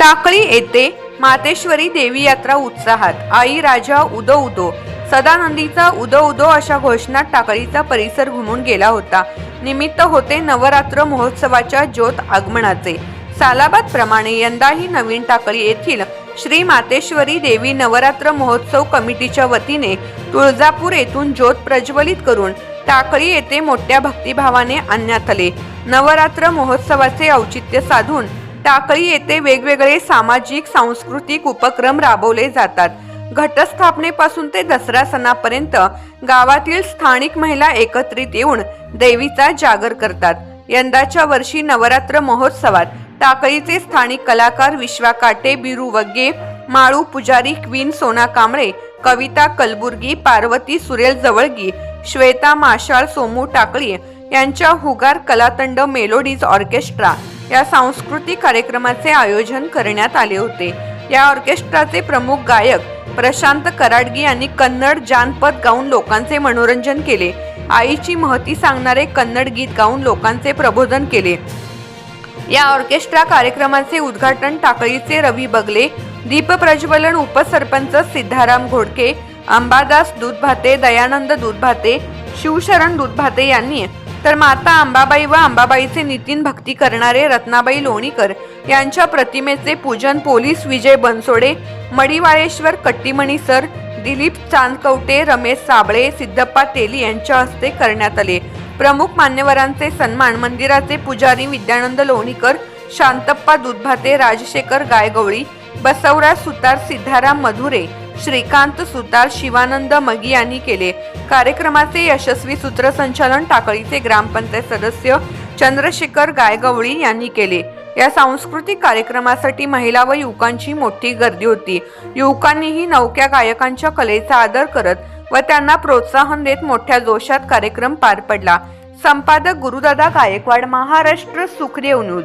टाकळी येथे मातेश्वरी देवी यात्रा उत्साहात. आई राजा उदो उदो. सदानंदीचा उदो उदो अशा घोषणात टाकळीचा परिसर घुमून गेला होता. निमित्त होते नवरात्र महोत्सवाच्या ज्योत आगमनाचे. सालाबाद प्रमाणे यंदाही नवीन टाकळी येथील श्री मातेश्वरी देवी नवरात्र महोत्सव कमिटीच्या वतीने तुळजापूर येथून ज्योत प्रज्वलित करून टाकळी येथे मोठ्या भक्तिभावाने आणण्यात आले. नवरात्र महोत्सवाचे औचित्य साधून टाकळी येथे वेगवेगळे सामाजिक सांस्कृतिक उपक्रम राबवले जातात. घटस्थापनेपासून ते दसरा सणापर्यंत गावातील स्थानिक महिला एकत्रित येऊन देवीचा जागर करतात. यंदाच्या वर्षी नवरात्र महोत्सवात टाकळीचे स्थानिक कलाकार विश्वा काटे बिरू वग्गे माळू पुजारी क्वीन सोना कांबळे कविता कलबुर्गी पार्वती सुरेल जवळगी श्वेता माशाळ सोमू टाकळी यांच्या हुगार कलातंड मेलोडीज ऑर्केस्ट्रा या सांस्कृतिक कार्यक्रमाचे आयोजन करण्यात आले होते. या ऑर्केस्ट्राचे प्रमुख गायक प्रशांत कराडगी यांनी कन्नड जानपद गाऊन लोकांचे मनोरंजन केले. आईची महती सांगणारे कन्नड गीत गाऊन लोकांचे प्रबोधन केले. या ऑर्केस्ट्रा कार्यक्रमाचे उद्घाटन टाकळीचे रवी बगले दीप प्रज्वलन उपसरपंच सिद्धाराम घोडके अंबादास दूधभाते दयानंद दूधभाते शिवशरण दूधभाते यांनी तर माता अंबाबाई व अंबाबाईचे नितीन भक्ती करणारे रत्नाबाई लोणीकर यांच्या प्रतिमेचे पूजन पोलीस विजय बनसोडे मडिवाळेश्वर कट्टीमणी सर दिलीप चांदकवटे रमेश साबळे सिद्धप्पा तेली यांच्या हस्ते करण्यात आले. प्रमुख मान्यवरांचे सन्मान मंदिराचे पुजारी विद्यानंद लोणीकर शांतप्पा दुधभाते राजशेखर गायगवळी बसवराज सुतार सिद्धाराम मधुरे श्रीकांत सुतार शिवानंद मगी यांनी केले. कार्यक्रमाचे यशस्वी सूत्रसंचालन टाकळीचे ग्रामपंचायत सदस्य चंद्रशेखर गायगवळी यांनी केले. या सांस्कृतिक कार्यक्रमासाठी महिला व युवकांची मोठी गर्दी होती. युवकांनीही नवक्या गायकांच्या कलेचा आदर करत व त्यांना प्रोत्साहन देत मोठ्या जोशात कार्यक्रम पार पडला. संपादक गुरुदादा गायकवाड महाराष्ट्र सुखदेव न्यूज.